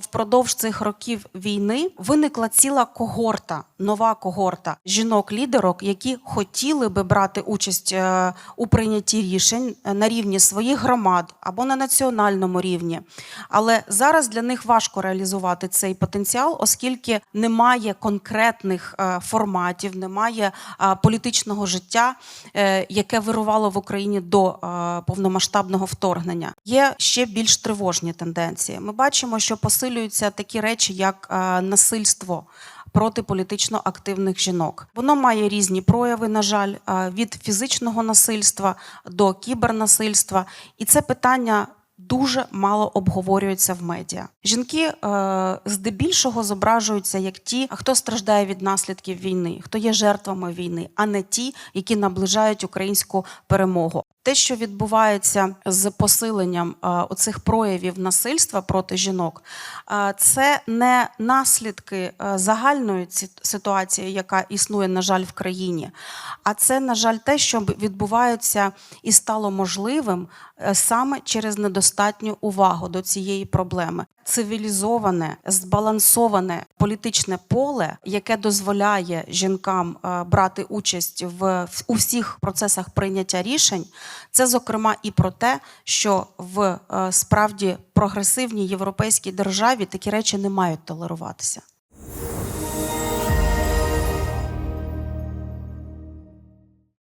Впродовж цих років війни виникла ціла когорта, нова когорта жінок-лідерок, які хотіли би брати участь е, у прийнятті рішень е, на рівні своїх громад або на національному рівні. Але зараз для них важко реалізувати цей потенціал, оскільки немає конкретних е, форматів, немає політичного життя, яке вирувало в Україні до повномасштабного вторгнення. Є ще більш тривожні тенденції. Ми бачимо, що посилюються такі речі, як е, насильство. Проти політично активних жінок воно має різні прояви, на жаль, е, від фізичного насильства до кібернасильства, і це питання дуже мало обговорюється в медіа. Жінки е, здебільшого зображуються як ті, хто страждає від наслідків війни, хто є жертвами війни, а не ті, які наближають українську перемогу. Те, що відбувається з посиленням е, оцих проявів насильства проти жінок, е, це не наслідки е, загальної ситуації, яка існує, на жаль, в країні, а це, на жаль, те, що відбувається і стало можливим саме через недостатню увагу до цієї проблеми. Цивілізоване, збалансоване політичне поле, яке дозволяє жінкам е, брати участь в у всіх процесах прийняття рішень, це зокрема і про те, що в е, справді прогресивній європейській державі такі речі не мають толеруватися.